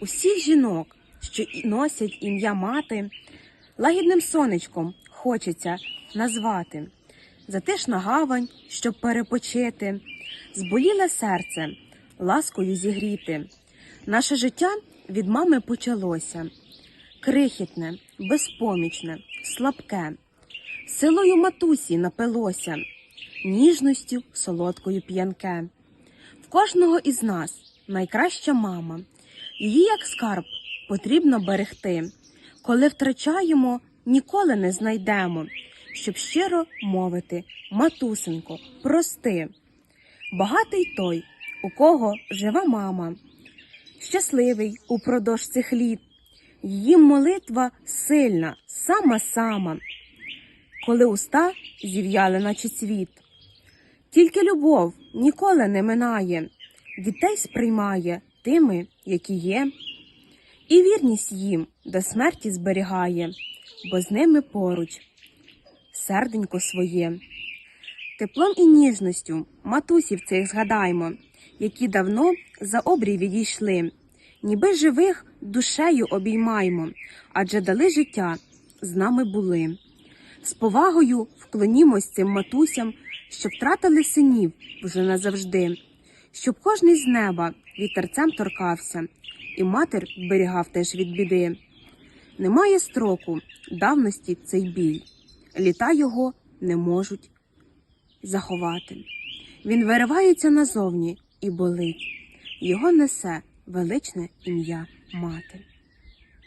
усіх жінок, що носять ім'я мати, лагідним сонечком хочеться назвати. Затишна гавань, щоб перепочити, зболіле серце, ласкою зігріти. Наше життя від мами почалося. Крихітне, безпомічне, слабке, силою матусі напилося, ніжністю солодкою п'янке. В кожного із нас найкраща мама. Її, як скарб, потрібно берегти. Коли втрачаємо, ніколи не знайдемо, щоб щиро мовити, матусенько, прости. Багатий той, у кого жива мама, щасливий упродовж цих літ. Її молитва сильна, сама сама, коли уста зів'яли, наче цвіт. Тільки любов ніколи не минає, дітей сприймає тими, які є, і вірність їм до смерті зберігає, бо з ними поруч серденько своє. Теплом і ніжністю матусів цих згадаймо, які давно за обрій відійшли, ніби живих душею обіймаймо, адже дали життя, з нами були. З повагою вклонімось цим матусям, що втратили синів вже назавжди, щоб кожний з неба вітерцем торкався, і матір берігав теж від біди. Немає строку давності цей біль, літа його не можуть заховати. Він виривається назовні і болить. Його несе величне ім'я мати.